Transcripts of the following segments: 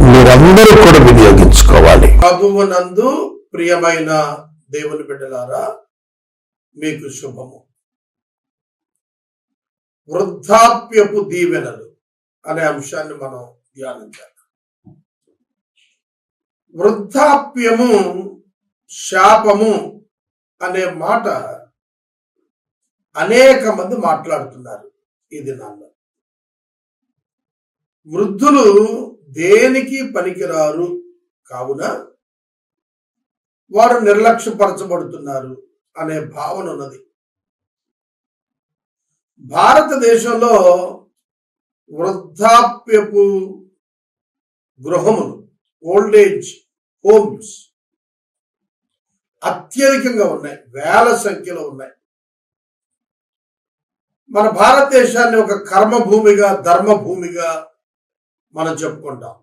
మీరందరూ కూడా వినియోగించుకోవాలి. ప్రభువునందు ప్రియమైన దేవుని బిడ్డలారా మీకు శుభము. వృద్ధాప్యపు దీవెనలు అనే అంశాన్ని మనం ధ్యానించాలి. వృద్ధాప్యము శాపము అనే మాట అనేక మంది మాట్లాడుతున్నారు ఈ దినాల్లో. వృద్ధులు దేనికి పనికిరారు? కావున వారు నిర్లక్ష్యపరచబడుతున్నారు అనే భావన ఉన్నది. భారతదేశంలో వృద్ధాప్యపు గృహములు ఓల్డేజ్ హోమ్స్ అత్యధికంగా ఉన్నాయి వేల సంఖ్యలో ఉన్నాయి. మన భారతదేశాన్ని ఒక కర్మభూమిగా ధర్మభూమిగా మనం చెప్పుకుంటాం.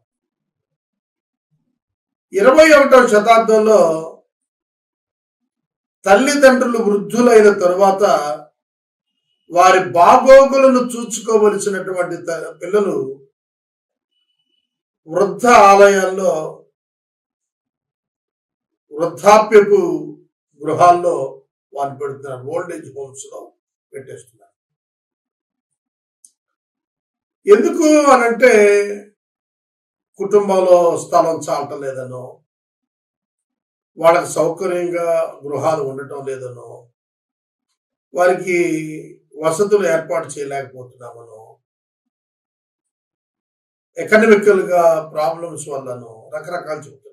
ఇరవై ఒకటవ శతాబ్దంలో తల్లిదండ్రులు వృద్ధులైన తరువాత వారి బాగోగులను చూసుకోవలసినటువంటి పిల్లలు వృద్ధ ఆలయాల్లో వృద్ధాప్యపు గృహాల్లో వారిని పెడుతున్నారు. ఓల్డేజ్ హోమ్స్లో పెట్టేస్తున్నారు. ఎందుకు అనంటే కుటుంబంలో స్థలం చాలటలేదనో వాళ్ళకి సౌకర్యంగా గృహాలు ఉండటం లేదనో వారికి వసతులు ఏర్పాటు చేయలేకపోతున్నామనో ఎకనమికల్గా ప్రాబ్లమ్స్ వల్లనో రకరకాలు చెబుతున్నారు.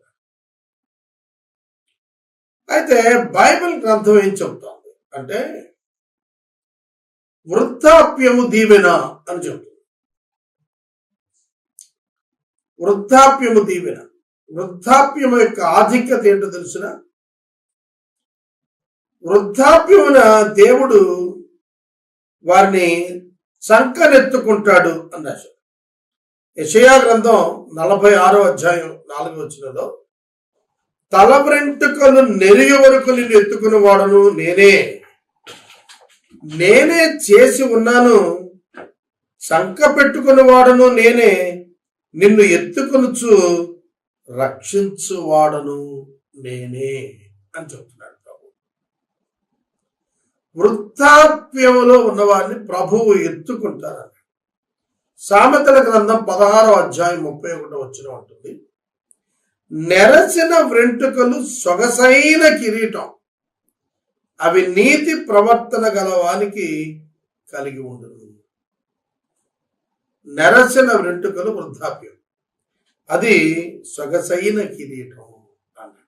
అయితే బైబిల్ గ్రంథం ఏం చెబుతోంది? అంటే వృద్ధాప్యము దీవెన అని చెప్తుంది వృద్ధాప్యము దీవెన. వృద్ధాప్యము యొక్క ఆధిక్యత ఏంటో తెలుసిన? వృద్ధాప్యమున దేవుడు వారిని సంకనెత్తుకుంటాడు అన్నారు యషయా గ్రంథం నలభై ఆరో అధ్యాయం నాలుగు వచ్చినలో తల వెంట్రుకలు నెరిగి వరకు నిన్ను ఎత్తుకుని వాడను నేనే. నేనే చేసి ఉన్నాను సంక పెట్టుకుని వాడను నేనే. నిన్ను ఎత్తుకొనుచు రక్షించువాడను నేనే అని చెప్తున్నాడు ప్రభు. వృత్తాప్యములో ఉన్నవాడిని ప్రభువు ఎత్తుకుంటారని. సామెతల గ్రంథం పదహారో అధ్యాయం ముప్పై ఒకటో వచ్చిన ఉంటుంది. నెరసిన వెంట్రుకలు సొగసైన కిరీటం. అవి నీతి ప్రవర్తన గలవానికి కలిగి ఉండును. నెరసిన వెంట్రుకలు వృద్ధాప్యం. అది సొగసైన కిరీటం అన్నాడు.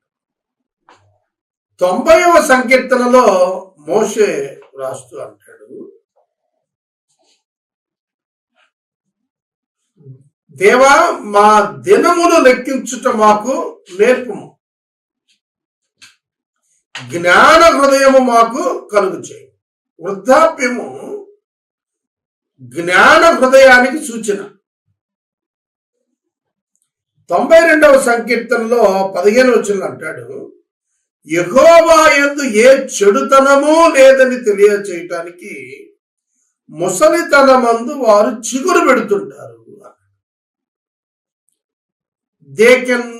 తొంభైవ సంకీర్తనలో మోషే రాస్తూ అంటాడు దేవా మా దినములు లెక్కించుట మాకు నేర్పుము. జ్ఞాన హృదయము మాకు కలుగు చేయి వృద్ధాప్యము జ్ఞాన హృదయానికి సూచన. తొంభై రెండవ సంకీర్తనలో పదిహేను వచ్చిన అంటాడు యహోవా ఎందు ఏ చెడుతనమూ లేదని తెలియచేయటానికి ముసలితనమందు వారు చిగురు పెడుతుంటారు they can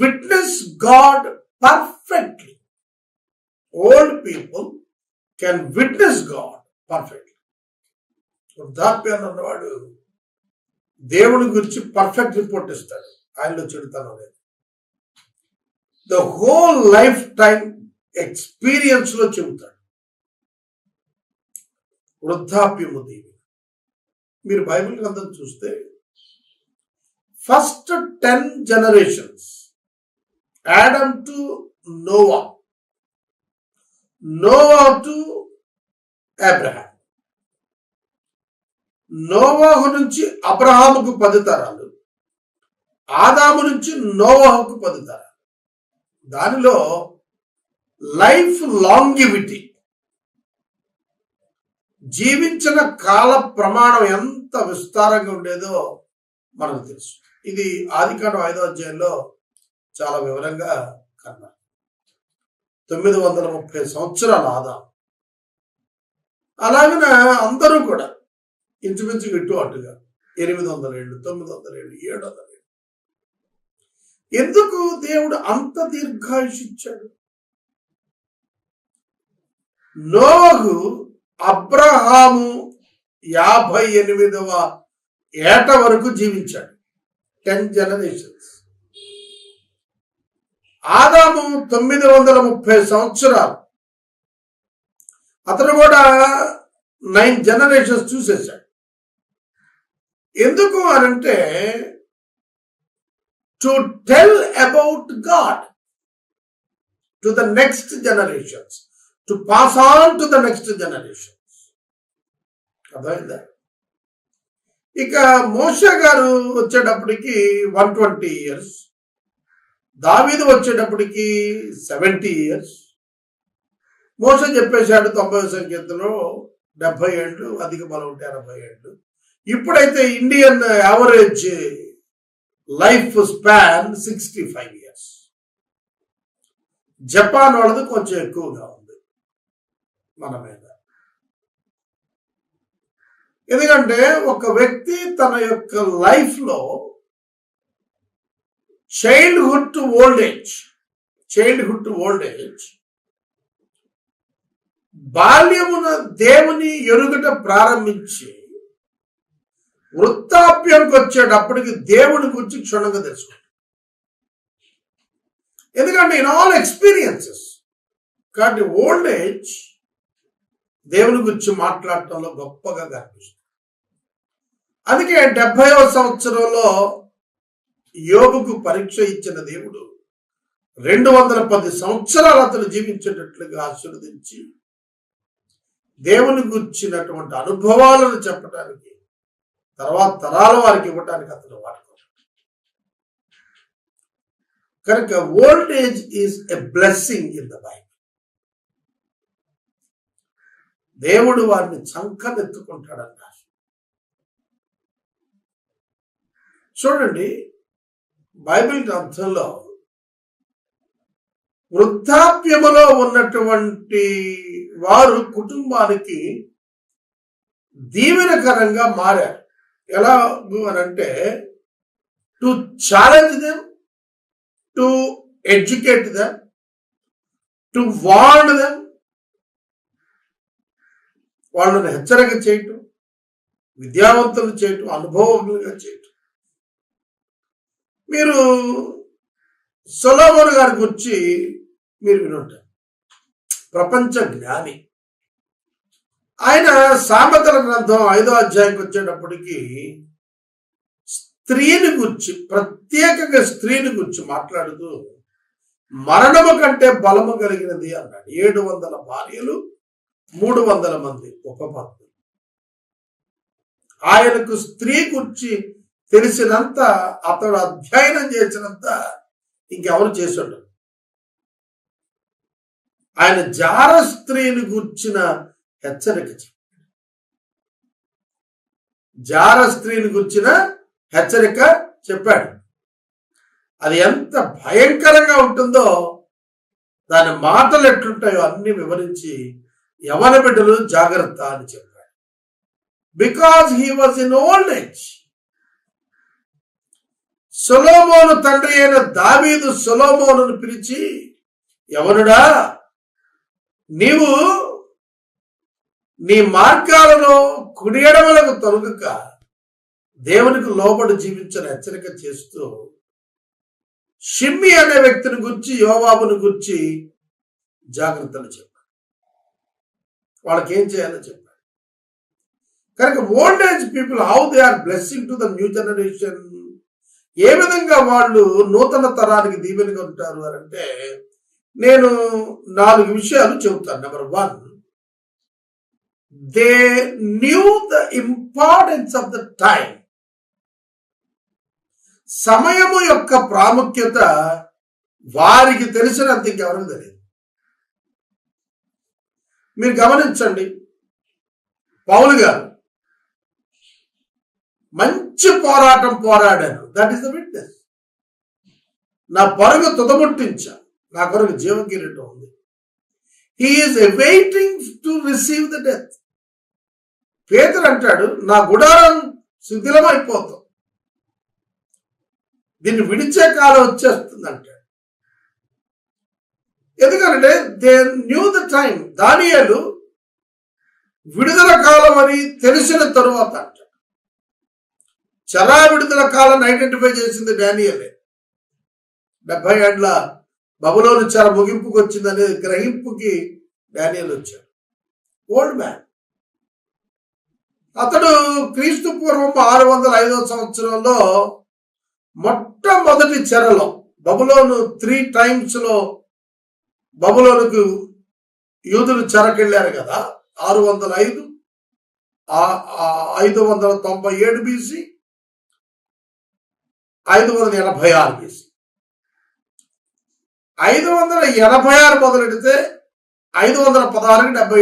witness god perfectly old people can witness god perfectly వృద్ధాప్యాన్ని ఉన్నవాడు దేవుని గురించి పర్ఫెక్ట్ రిపోర్ట్ ఇస్తాడు. ఆయనలో చెడుతాను లేదు. ద హోల్ లైఫ్ టైం ఎక్స్పీరియన్స్లో చెబుతాడు. వృద్ధాప్యము దేవి మీరు బైబిల్ గ్రంథం చూస్తే first ten generations Adam to Noah Noah to Abraham నోవాహు నుంచి అబ్రహాముకు పది తరాలు ఆదాము నుంచి నోవాహుకు పది తరాలు. దానిలో లైఫ్ లాంగివిటీ జీవించిన కాల ప్రమాణం ఎంత విస్తారంగా ఉండేదో మనకు తెలుసు. ఇది ఆదికాండం ఐదో అధ్యాయంలో చాలా వివరంగా కన్నా తొమ్మిది వందల ముప్పై సంవత్సరాల ఆదాం. అలాగనే అందరూ కూడా ఇంచుమించు ఇటు అటుగా. ఎనిమిది వందల ఏళ్ళు తొమ్మిది వందల ఏళ్ళు ఏడు వందల ఏళ్ళు ఎందుకు దేవుడు అంత దీర్ఘాయుష్ ఇచ్చాడు? నోహు అబ్రహాము యాభై ఎనిమిదవ ఏట వరకు జీవించాడు. Ten generations. ఆదాము తొమ్మిది వందల ముప్పై సంవత్సరాలు. అతను కూడా నైన్ జనరేషన్స్ చూసేశాడు. ఎందుకు అనంటే to tell about God to the next generations to pass on to the next generations అర్థమైందా? ఇక మోష గారు వచ్చేటప్పటికి వన్ ట్వంటీ ఇయర్స్ దావీదు వచ్చేటప్పటికి సెవెంటీ ఇయర్స్. మోస చెప్పేశాడు తొంభై సంఖ్యలో డెబ్బై ఏళ్ళు అధిక బలం ఉంటే ఎనభై ఏళ్ళు. ఇప్పుడైతే Indian average life span sixty five years. Japan వాళ్ళది కొంచెం ఎక్కువగా ఉంది మన మీద. ఎందుకంటే ఒక వ్యక్తి తన యొక్క లైఫ్లో childhood to old age childhood to old age బాల్యమున దేవుని ఎరుగట ప్రారంభించి వృత్తాప్యానికి వచ్చేటప్పటికి దేవుని గురించి క్షుణ్ణంగా తెలుసుకుంటాం ఎందుకంటే ఇన్ ఆల్ ఎక్స్పీరియన్సెస్ కాబట్టి ఓల్డ్ ఏజ్ దేవుని గురించి మాట్లాడటంలో గొప్పగా కనిపిస్తుంది. అందుకే డెబ్భైవ సంవత్సరంలో యోగుకు పరీక్ష ఇచ్చిన దేవుడు రెండు వందల పది సంవత్సరాలు అతను జీవించేటట్లుగా ఆశీర్వదించి దేవుని గుర్చినటువంటి అనుభవాలను చెప్పడానికి తర్వాత తరాల వారికి ఇవ్వడానికి అతను వాడుకున్నాడు కనుక old age is a blessing in the Bible దేవుడు వారిని చంకనెత్తుకుంటాడన్నారు. చూడండి బైబిల్ గ్రంథంలో వృద్ధాప్యములో ఉన్నటువంటి వారు కుటుంబానికి దీవెనకరంగా మారారు. ఎలా అనంటే to challenge them to educate them to warn them వాళ్ళని హెచ్చరిక చేయటం విద్యావంతులు చేయటం అనుభవజ్ఞులుగా చేయటం. మీరు సొలోమోన్ గారి గురించి మీరు వినుంటారు. ప్రపంచ జ్ఞాని. ఆయన సామెతల గ్రంథం ఐదో అధ్యాయంకి వచ్చేటప్పటికి స్త్రీని గురించి ప్రత్యేకంగా స్త్రీని గురించి మాట్లాడుతూ మరణము కంటే బలము కలిగినది అన్నాడు. ఏడు వందల భార్యలు మూడు వందల మంది ఉపపత్తులు ఆయనకు స్త్రీ గురించి తెలిసినంత అతడు అధ్యయనం చేసినంత ఇంకెవరు చేసాడు ఆయన జార స్త్రీని గుర్చిన హెచ్చరిక చెప్పాడు జార స్త్రీని గుర్చిన హెచ్చరిక చెప్పాడు. అది ఎంత భయంకరంగా ఉంటుందో దాని మాటలు ఎట్లుంటాయో అన్ని వివరించి యవన బిడ్డలు జాగ్రత్త అని చెప్పాడు. Because he was in old age Solomon తండ్రి అయిన దావీదు సొలోమోను పిలిచి ఎవరుడా నీవు నీ మార్గాలను కుడియడములకు తొలగక దేవునికి లోబడి జీవించిన హెచ్చరిక చేస్తూ షిమ్మి అనే వ్యక్తిని గురించి యోబాబుని గురించి జాగ్రత్తలు చెప్పాడు వాళ్ళకి ఏం చేయాలో చెప్పాడు కనుక old age people how they are blessing to the new generation ఏ విధంగా వాళ్ళు నూతన తరానికి దీవెనగా ఉంటారు అని అంటే నేను నాలుగు విషయాలు చెబుతాను. Number one they new the importance of the time సమయము యొక్క ప్రాముఖ్యత వారికి తెలిసినంత ఇంకెవరికి తెలియదు. మీరు గమనించండి పౌలు గారు మంచి పోరాటం పోరాడాను దట్ ఈస్ ద విట్నెస్ నా పరుగు తుదముట్టించా నా కొరకు జీవకిరీటం ఉంది. He is waiting to receive the death పేతులు అంటాడు నా గుడారం శిథిలమైపోతాం. దీన్ని విడిచే కాలం వచ్చేస్తుంది అంటాడు. ఎందుకంటే దే న్యూ ద టైం దానియాలు విడుదల కాలం అని తెలిసిన తరువాత అంటాడు. చరా విడుదల కాలాన్ని ఐడెంటిఫై చేసింది డానియలే. డెబ్బై ఏళ్ళ బబులోని చాలా ముగింపుకి వచ్చిందనే గ్రహింపుకి డానియల్ వచ్చాడు ఓల్డ్ మ్యాన్. అతడు క్రీస్తు పూర్వం ఆరు వందల ఐదో సంవత్సరంలో మొట్టమొదటి చెరలో బబులోను త్రీ టైమ్స్లో బబులోనుకు యూదులు చెరకెళ్ళారు కదా ఆరు వందల ఐదు ఐదు వందల తొంభై ఏడు బీసీ ఐదు వందల ఎనభై ఆరు బీసీ. ఐదు వందల ఎనభై ఆరు మొదలెడితే ఐదు వందల పదహారుకి డెబ్బై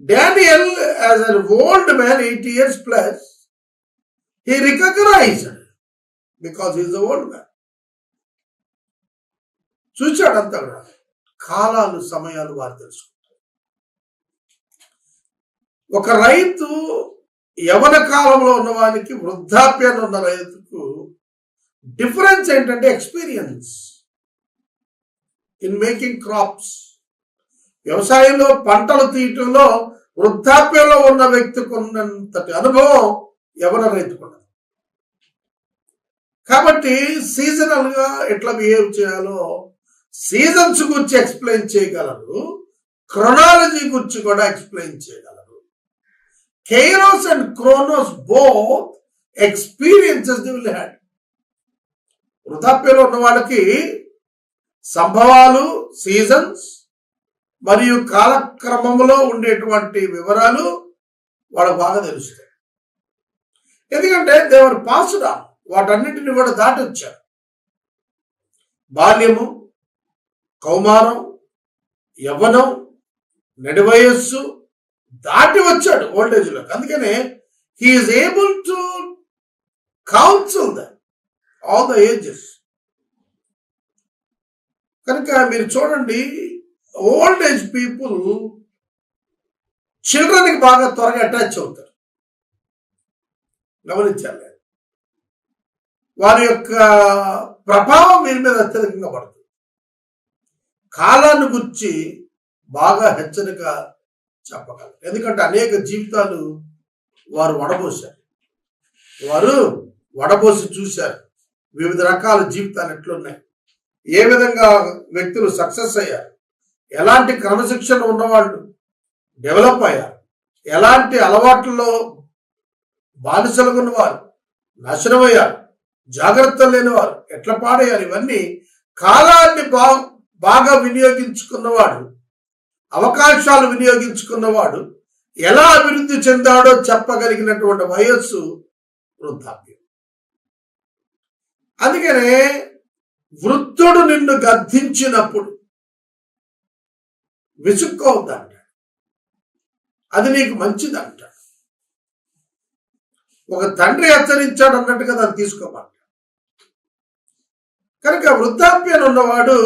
Daniel, as an old man, old man plus, he plus because recognised because is old man చూచాడంతా కూడా. కాలాలు సమయాలు వారు తెలుసుకుంటారు. ఒక రైతు యవన కాలంలో ఉన్నవానికి వృద్ధాప్యాన్ని ఉన్న రైతుకు డిఫరెన్స్ ఏంటంటే ఎక్స్పీరియన్స్ ఇన్ మేకింగ్ క్రాప్స్ వ్యవసాయంలో పంటలు తీయటంలో వృద్ధాప్యంలో ఉన్న వ్యక్తికి ఉన్నంతటి అనుభవం యవన రైతుకున్నది? కాబట్టి సీజనల్గా ఎట్లా బిహేవ్ చేయాలో సీజన్స్ గురించి ఎక్స్ప్లెయిన్ చేయగలరు క్రొనాలజీ గురించి కూడా ఎక్స్ప్లెయిన్ చేయగలరు. Kairos and chronos both experiences the will had. వృద్ధాప్యంలో ఉన్న వాళ్ళకి సంభవాలు సీజన్స్ మరియు కాలక్రమంలో ఉండేటువంటి వివరాలు వాళ్ళకు బాగా తెలుస్తాయి ఎందుకంటే దేవర్ పాసుడా వాటన్నిటిని కూడా దాటి వచ్చారు బాల్యము కౌమారం యవ్వనం నడివయస్సు దాటి వచ్చాడు ఓల్డేజ్ అందుకనే he is able to counsel the all the ages కనుక మీరు చూడండి ఓల్డ్ ఏజ్ పీపుల్ చిల్డ్రన్కి బాగా త్వరగా అటాచ్ అవుతారు. గమనించాలి. వారి యొక్క ప్రభావం వీరి మీద అత్యధికంగా పడుతుంది. కాలాన్ని గురించి బాగా హెచ్చరిక చెప్పగలరు. ఎందుకంటే అనేక జీవితాలు వారు వడబోశారు. వారు వడబోసి చూశారు. వివిధ రకాల జీవితాలు ఎట్లున్నాయి? ఏ విధంగా వ్యక్తులు సక్సెస్ అయ్యారు? ఎలాంటి క్రమశిక్షణ ఉన్నవాళ్ళు డెవలప్ అయ్యారు. ఎలాంటి అలవాట్లలో బానిసలుగా ఉన్నవారు నాశనమయ్యారు. జాగ్రత్త లేనివారు ఎట్లా పాడయ్యారు? ఇవన్నీ కాలాన్ని బా బాగా వినియోగించుకున్నవాడు అవకాశాలు వినియోగించుకున్నవాడు ఎలా అభివృద్ధి చెందాడో చెప్పగలిగినటువంటి వయస్సు వృద్ధాప్యం. అందుకనే వృద్ధుడు నిన్ను గద్దించినప్పుడు విసుక్కోవద్దంట అది నీకు మంచిదంట ఒక తండ్రి హెచ్చరించాడు అన్నట్టుగా దాన్ని తీసుకోమంట కనుక వృద్ధాప్యం ఉన్నవాడు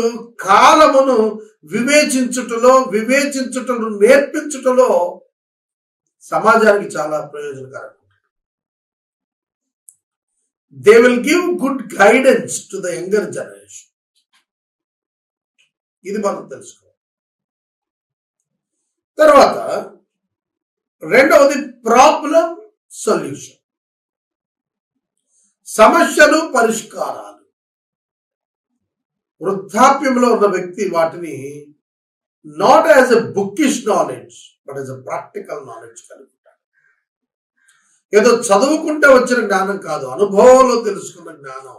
కాలమును వివేచించుటలో వివేచించుటను నేర్పించుటలో సమాజానికి చాలా ప్రయోజనకరం. They will give good guidance to the younger generation ఇది మనం తెలుసుకోవాలి తర్వాత రెండవది ప్రాబ్లం సొల్యూషన్ సమస్యలు పరిష్కారాలు. వృద్ధాప్యంలో ఉన్న వ్యక్తి వాటిని not as a bookish knowledge but as a practical knowledge కలిగి ఉంటాడు ఏదో చదువుకుంటే వచ్చిన జ్ఞానం కాదు అనుభవంలో తెలుసుకున్న జ్ఞానం.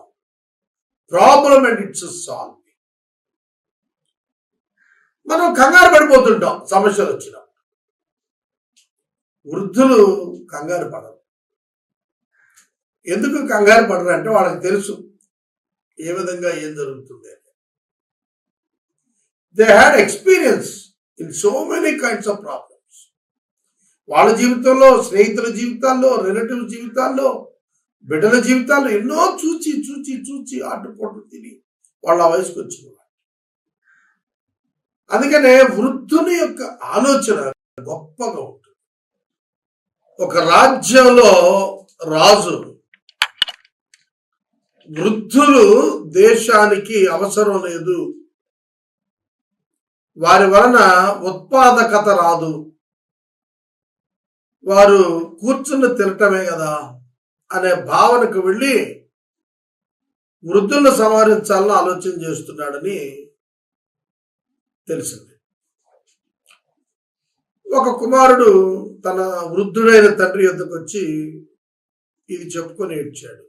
ప్రాబ్లం అండ్ ఇట్స్ సాల్వ్ మనం కంగారు పడిపోతుంటాం. సమస్యలు వచ్చిన. వృద్ధులు కంగారు పడరు. ఎందుకు కంగారు పడరు అంటే వాళ్ళకి తెలుసు ఏ విధంగా ఏం జరుగుతుంది అని. They had experience in so many kinds of problems వాళ్ళ జీవితంలో స్నేహితుల జీవితాల్లో రిలేటివ్ జీవితాల్లో బిడ్డల జీవితాల్లో ఎన్నో చూచి చూచి చూచి ఆటుపోటు తిని వాళ్ళ వయసుకు వచ్చిన అందుకనే వృద్ధుని యొక్క ఆలోచన గొప్పగా ఉంటుంది. ఒక రాజ్యంలో రాజు వృద్ధులు దేశానికి అవసరం లేదు. వారి వలన ఉత్పాదకత రాదు. వారు కూర్చుని తినటమే కదా అనే భావనకు వెళ్ళి వృద్ధులను సంహరించాలని ఆలోచన చేస్తున్నాడని తెలిసింది. ఒక కుమారుడు తన వృద్ధుడైన తండ్రి యొద్దకు వచ్చి ఇది చెప్పుకొని ఏడ్చాడు.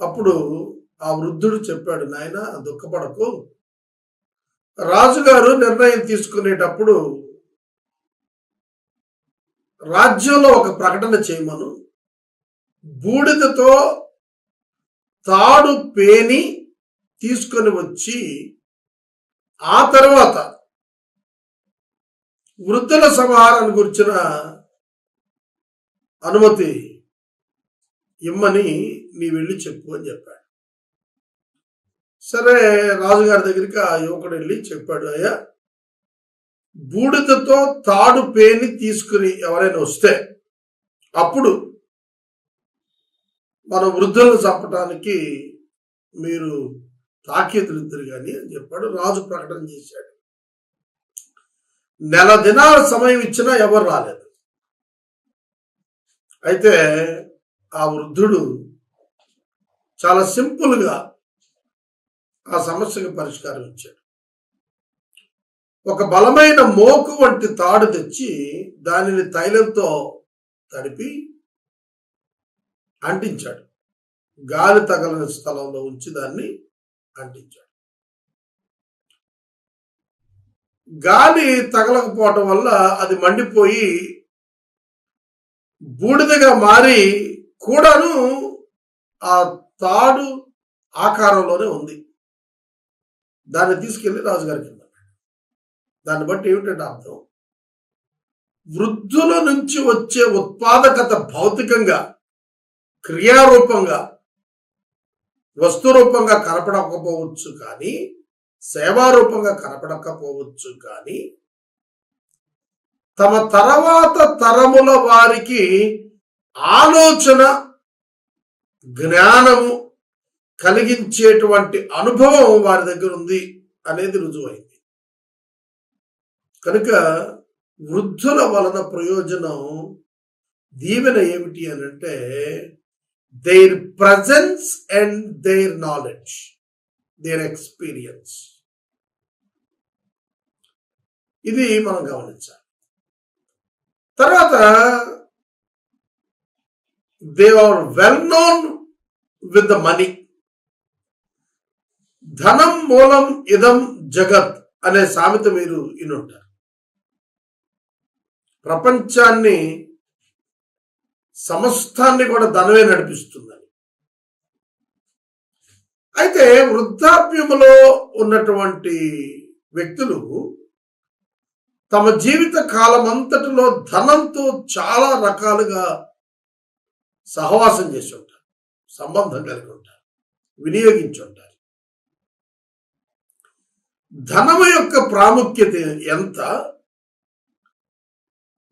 అప్పుడు ఆ వృద్ధుడు చెప్పాడు నాయన దుఃఖపడకు. రాజుగారు నిర్ణయం తీసుకునేటప్పుడు రాజ్యంలో ఒక ప్రకటన చేయమను. బూడిదతో తాడు పేని తీసుకొని వచ్చి ఆ తర్వాత వృద్ధుల సమాహారాన్ని గురించిన అనుమతి ఇమ్మని నీ వెళ్ళి చెప్పు అని చెప్పాడు. సరే రాజుగారి దగ్గరికి ఆ యువకుడు వెళ్ళి చెప్పాడు అయ్యా బూడిదతో తాడు పేని తీసుకుని ఎవరైనా వస్తే అప్పుడు మన వృద్ధులను చంపటానికి మీరు ఇద్దరు కానీ అని చెప్పాడు. రాజు ప్రకటన చేశాడు. నెల దినాల సమయం ఇచ్చినా ఎవరు రాలేదు. అయితే ఆ వృద్ధుడు చాలా సింపుల్గా ఆ సమస్యకు పరిష్కారం ఇచ్చాడు. ఒక బలమైన మోకు వంటి తాడు తెచ్చి దానిని తైలంతో తడిపి అంటించాడు. గాలి తగలని స్థలంలో ఉంచి దాన్ని అంటించాడు. గాలి తగలకపోవటం వల్ల అది మండిపోయి బూడిదగా మారి కూడాను ఆ తాడు ఆకారంలోనే ఉంది. దాన్ని తీసుకెళ్ళి రాజుగారికి దాన్ని బట్టి ఏమిటంటే అర్థం? వృద్ధుల నుంచి వచ్చే ఉత్పాదకత భౌతికంగా క్రియారూపంగా వస్తురూపంగా కనపడకపోవచ్చు కానీ సేవారూపంగా కనపడకపోవచ్చు కానీ తమ తర్వాత తరముల వారికి ఆలోచన జ్ఞానము కలిగించేటువంటి అనుభవం వారి దగ్గర ఉంది అనేది రుజువైంది. కనుక వృద్ధుల వలన ప్రయోజనం దీవెన ఏమిటి అని అంటే their presence and their knowledge their experience ఇది మనం గమనించాలి. తర్వాత they are well known with the money ధనం మూలం ఇదం జగత్ అనే సామెత మీరు ఇనుంటారు ప్రపంచాన్ని సమస్తాన్ని కూడా ధనమే నడిపిస్తుందని. అయితే వృద్ధాప్యములో ఉన్నటువంటి వ్యక్తులు తమ జీవిత కాలమంతటిలో ధనంతో చాలా రకాలుగా సహవాసం చేసి ఉంటారు. సంబంధం కలిగి ఉంటారు. వినియోగించుంటారు. ధనము యొక్క ప్రాముఖ్యత ఎంత?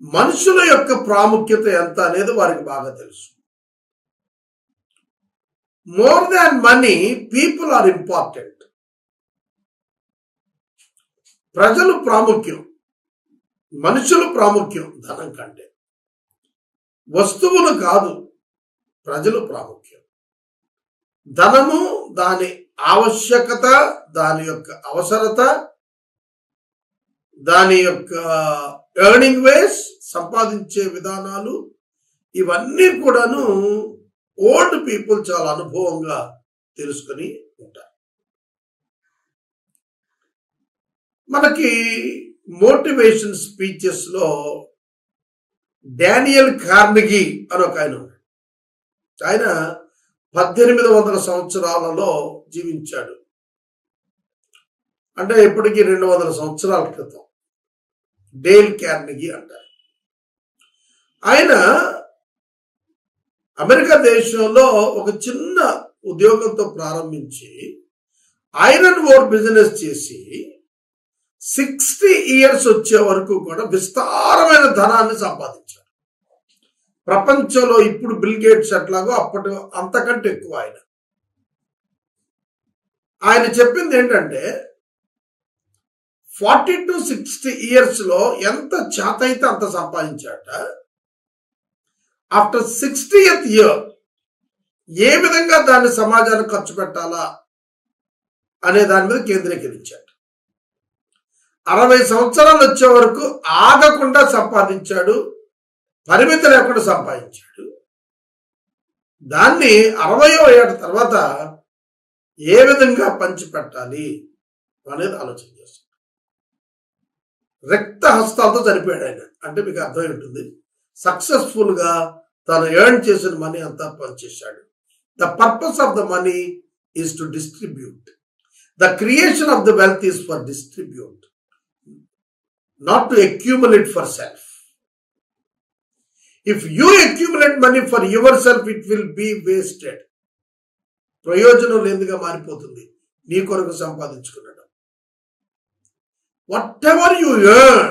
మనుషుల యొక్క ప్రాముఖ్యత ఎంత అనేది వారికి బాగా తెలుసు. More than money people are important ప్రజలు ప్రాముఖ్యం మనుషులు ప్రాముఖ్యం ధనం కంటే. వస్తువులు కాదు ప్రజలు ప్రాముఖ్యం. ధనము దాని ఆవశ్యకత దాని యొక్క అవసరత దాని యొక్క ఎర్నింగ్ వేస్ సంపాదించే విధానాలు ఇవన్నీ కూడాను ఓల్డ్ పీపుల్ చాలా అనుభవంగా తెలుసుకొని ఉంటారు. మనకి మోటివేషన్ స్పీచెస్లో డానియల్ కార్నిగి అని ఒక ఆయన ఆయన పద్దెనిమిది వందల సంవత్సరాలలో జీవించాడు. అంటే ఇప్పటికీ రెండు వందల సంవత్సరాల క్రితం. డేల్ కార్నిగి అంటారు. ఆయన అమెరికా దేశంలో ఒక చిన్న ఉద్యోగంతో ప్రారంభించి ఐరన్ ఓర్ బిజినెస్ చేసి సిక్స్టీ ఇయర్స్ వచ్చే వరకు కూడా విస్తారమైన ధనాన్ని సంపాదించారు. ప్రపంచంలో ఇప్పుడు బిల్ గేట్స్ ఎట్లాగో అప్పటి అంతకంటే ఎక్కువ ఆయన. ఆయన చెప్పింది ఏంటంటే ఫార్టీ టు సిక్స్టీ ఇయర్స్లో ఎంత చేత అయితే అంత సంపాదించాట ఆఫ్టర్ సిక్స్టీయత్ ఇయర్ ఏ విధంగా దాన్ని సమాజానికి ఖర్చు పెట్టాలా అనే దాని మీద కేంద్రీకరించాడు. అరవై సంవత్సరాలు వచ్చే వరకు ఆగకుండా సంపాదించాడు పరిమితి లేకుండా సంపాదించాడు. దాన్ని అరవయో ఏట తర్వాత ఏ విధంగా పంచిపెట్టాలి అనేది ఆలోచన చేస్తాం రక్త హస్తాలతో చనిపోయాడు ఆయన. అంటే మీకు అర్థమై ఉంటుంది సక్సెస్ఫుల్గా తను ఎర్న్ చేసిన మనీ అంతా పనిచేశాడు. The purpose of the money is to distribute. The creation of the wealth is for distribute. Not to accumulate for self if you accumulate money for yourself it will be wasted ప్రయోజనం లేనిదిగా మారిపోతుంది. నీ కొరకు సంపాదించుకున్నాడు. Whatever you earn,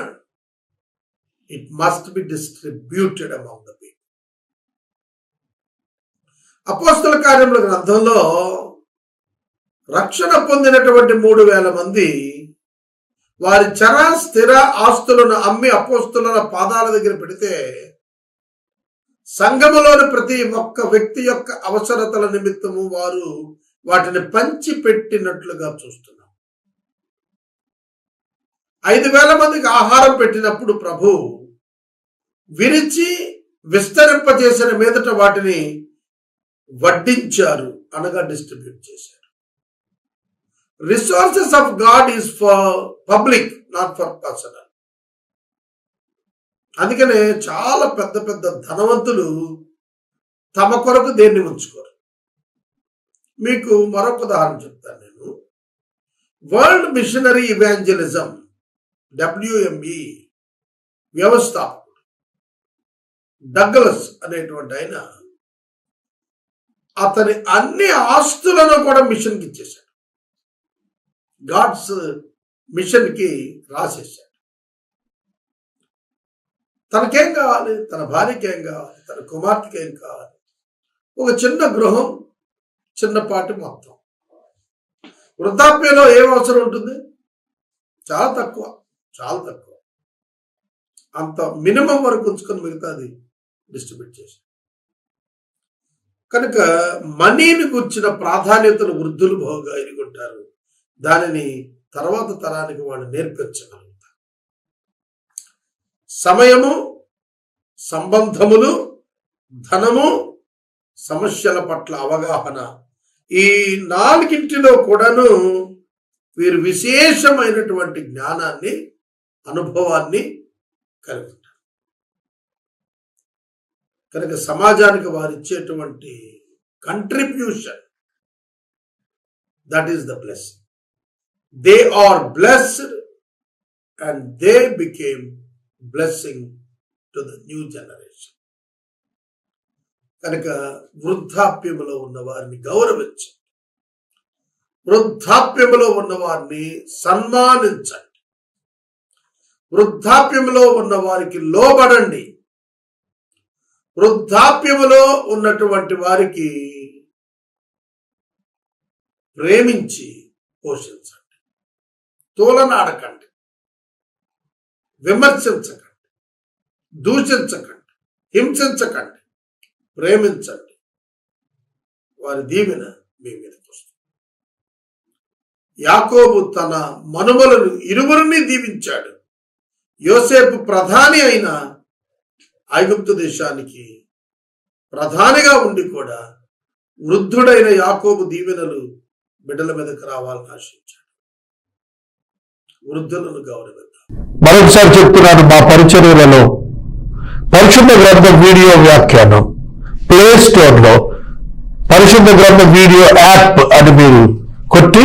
it it must be distributed the people. అపోస్తల కార్యముల గ్రంథంలో రక్షణ పొందినటువంటి మూడు వేల మంది వారి చర స్థిర ఆస్తులను అమ్మి అపోస్తుల పాదాల దగ్గర పెడితే సంఘములోని ప్రతి ఒక్క వ్యక్తి యొక్క అవసరతల నిమిత్తము వారు వాటిని పంచిపెట్టినట్లుగా చూస్తున్నారు ఐదు వేల మందికి ఆహారం పెట్టినప్పుడు ప్రభు విరిచి విస్తరింపజేసిన మీదట వాటిని వడ్డించారు అనగా డిస్ట్రిబ్యూట్ చేశారు. Resources of God is for public not for personal అందుకనే చాలా పెద్ద పెద్ద ధనవంతులు తమ కొరకు దేన్ని ఉంచుకోరు. మీకు మరొక ఉదాహరణ చెప్తాను నేను. వరల్డ్ మిషనరీ ఇవాంజలిజం డబ్ల్యూఎంఈ వ్యవస్థాపకుడు. డగ్లస్ అనేటువంటి ఆయన అతని అన్ని ఆస్తులను కూడా మిషన్కి ఇచ్చేశాడు. గాడ్స్ మిషన్కి రాసేశాడు. తనకేం కావాలి? తన భార్యకి ఏం కావాలి? తన కుమార్తెకి ఏం కావాలి? ఒక చిన్న గృహం చిన్నపాటి మొత్తం. వృద్ధాప్యంలో ఏం అవసరం ఉంటుంది? చాలా తక్కువ. చాలా తక్కువ. అంత మినిమం వరకు ఉంచుకొని మిగతాది డిస్ట్రిబ్యూట్ చేసి కనుక మనీని గుర్చిన ప్రాధాన్యతను వృద్ధులు బాగా ఎరుగుంటారు దానిని తర్వాత తరానికి వాళ్ళు నేర్పించగలుగుతారు. సమయము సంబంధములు ధనము సమస్యల పట్ల అవగాహన ఈ నాలుగింటిలో కూడాను వీరు విశేషమైనటువంటి జ్ఞానాన్ని అనుభవాన్ని కలిగి ఉంటారు కనుక సమాజానికి వారు ఇచ్చేటువంటి contribution that is the bless they are blessed and they became blessing to the new generation కనుక వృద్ధాప్యములో ఉన్న వారిని గౌరవించండి. వృద్ధాప్యములో ఉన్న వారిని సన్మానించండి. వృద్ధాప్యములో ఉన్న వారికి లోబడండి. వృద్ధాప్యములో ఉన్నటువంటి వారికి ప్రేమించి పోషించండి. తోలనాడకండి. విమర్శించకండి. దూషించకండి. హింసించకండి. ప్రేమించండి. వారి దీవెన మీ మీదకి వస్తుంది. యాకోబు తన మనుమలను ఇరువురిని దీవించాడు. యోసేపు ప్రధాని అయిన ఐగుప్తు దేశానికి ప్రధానిగా ఉండి కూడా వృద్ధుడైన యాకోబు దీవెనలు బిడ్డల మీదకి రావాలని ఆశించాడు. వృద్ధులను గౌరవిద్దాం. మరొకసారి చెప్తున్నాను మా పరిచర్యలలో పరిశుద్ధ గ్రంథ వీడియో వ్యాఖ్యానం ప్లే స్టోర్లో పరిశుద్ధ గ్రంథ వీడియో యాప్ అని మీరు కొట్టి